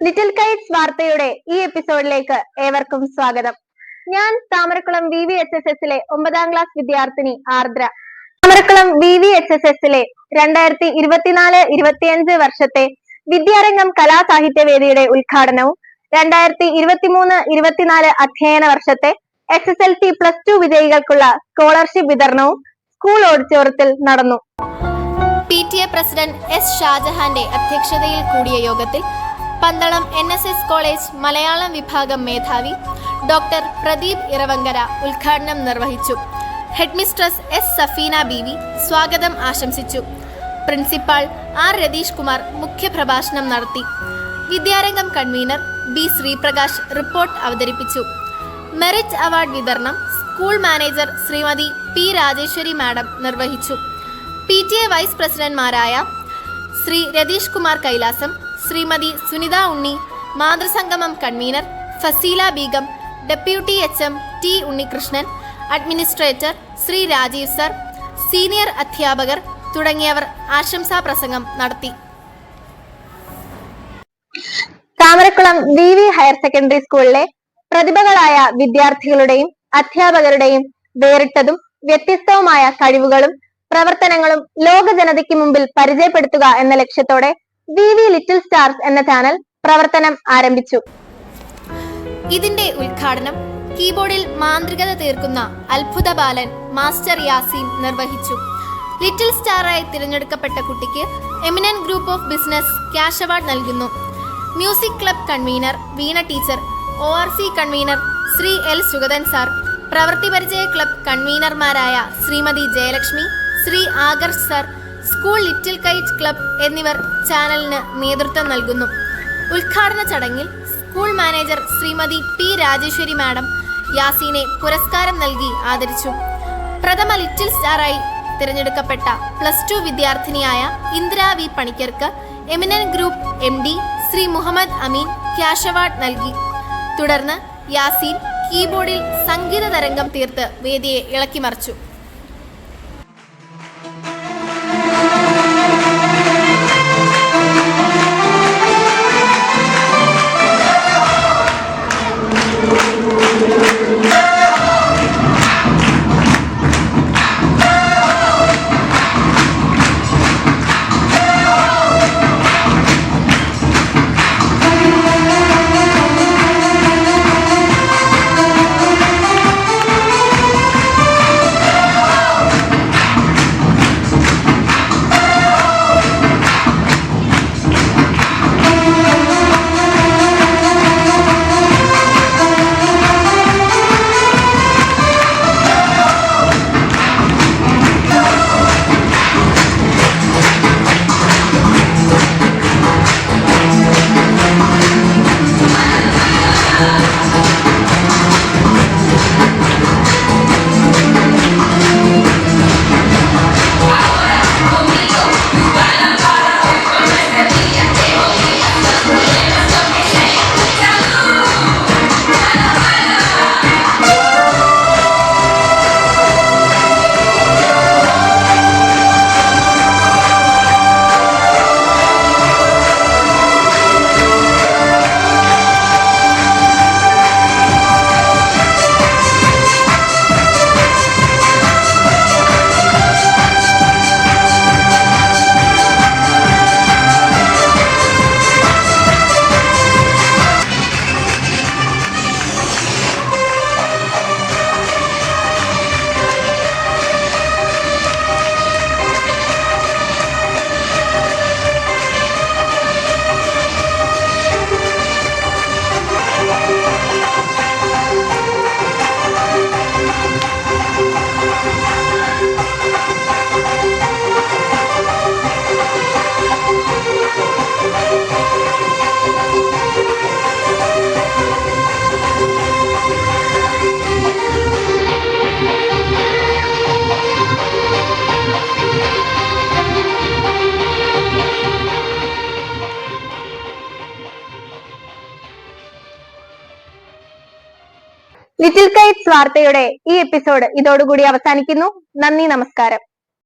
Little kites വാർത്തയുടെ ഈ എപ്പിസോഡിലേക്ക് ഏവർക്കും സ്വാഗതം. ഞാൻ Thamarakulam V V H S എസിലെ ഒമ്പതാം ക്ലാസ് വിദ്യാർത്ഥിനി Ardra. Thamarakulam V V H S എസിലെ രണ്ടായിരത്തി ഇരുപത്തിനാല് ഇരുപത്തിയഞ്ച് വർഷത്തെ വിദ്യാരംഗം കലാസാഹിത്യ വേദിയുടെ ഉദ്ഘാടനവും രണ്ടായിരത്തി ഇരുപത്തിമൂന്ന് ഇരുപത്തിനാല് അധ്യയന വർഷത്തെ S S L C plus two വിജയികൾക്കുള്ള scholarship വിതരണവും സ്കൂൾ ഓഡിറ്റോറിയത്തിൽ നടന്നു. P T A president S ഷാജഹാന്റെ അധ്യക്ഷതയിൽ കൂടിയ യോഗത്തിൽ Pandalam N S S college Malayalam വിഭാഗം മേധാവി ഡോക്ടർ പ്രദീപ് ഇറവങ്കര ഉദ്ഘാടനം നിർവഹിച്ചു. Headmistress S Safeena B V സ്വാഗതം ആശംസിച്ചു. പ്രിൻസിപ്പാൾ ആർ രതീഷ് കുമാർ മുഖ്യപ്രഭാഷണം നടത്തി. Vidyarangam convener B Sreeprakash report അവതരിപ്പിച്ചു. മെറിറ്റ് അവാർഡ് വിതരണം school manager Sreemathi P Rajeswari madam നിർവഹിച്ചു. പി ടി എ വൈസ് പ്രസിഡന്റ്മാരായ Shri Ratheesh Kumar Kailasam Shrimati Sunitha Unni മാതൃസംഗമം convener Faseela Beegum deputy H M T Unnikrishnan administrator Sree Rajeev sir senior അധ്യാപകർ തുടങ്ങിയവർ ആശംസാ പ്രസംഗം നടത്തി. Thamarakulam V V higher secondary സ്കൂളിലെ പ്രതിഭകളായ വിദ്യാർത്ഥികളുടെയും അധ്യാപകരുടെയും വേറിട്ടതും വ്യത്യസ്തവുമായ കഴിവുകളും പ്രവർത്തനങ്ങളും ലോക ജനതയ്ക്ക് മുമ്പിൽ പരിചയപ്പെടുത്തുക എന്ന ലക്ഷ്യത്തോടെ വി വി ലിറ്റിൽ സ്റ്റാർസ് എന്ന ചാനൽ പ്രവർത്തനം ആരംഭിച്ചു. ഇതിന്റെ ഉദ്ഘാടനം കീബോർഡിൽ മാന്ത്രികത തീർക്കുന്ന അത്ഭുത ബാലൻ മാസ്റ്റർ യാസീൻ നിർവഹിച്ചു. ലിറ്റിൽ സ്റ്റാറായി തിരഞ്ഞെടുക്കപ്പെട്ട കുട്ടിക്ക് Eminent Group of Business cash award നൽകുന്നു. Music club convener Veena teacher O R C convener Shri L Sugathan sir പ്രവൃത്തി പരിചയ club കൺവീനർമാരായ Shrimati Jayalakshmi Shri Agar sir school little kite club എന്നിവർ ചാനലിന് നേതൃത്വം നൽകുന്നു. ഉദ്ഘാടന ചടങ്ങിൽ school manager Shrimati P Rajeshwari madam യാസീനെ പുരസ്കാരം നൽകി ആദരിച്ചു. പ്രഥമ ലിറ്റിൽ സ്റ്റാറായി തിരഞ്ഞെടുക്കപ്പെട്ട പ്ലസ് ടു വിദ്യാർത്ഥിനിയായ Indira V പണിക്കർക്ക് Eminent group M D Sree Muhammad Ameen cash award നൽകി. തുടർന്ന് യാസീൻ കീബോർഡിൽ സംഗീത തരംഗം തീർത്ത് വേദിയെ ഇളക്കിമറിച്ചു eyes. ലിറ്റിൽ കൈറ്റ്സ് വാർത്തയുടെ ഈ എപ്പിസോഡ് ഇതോടുകൂടി അവസാനിക്കുന്നു. നന്ദി നമസ്കാരം.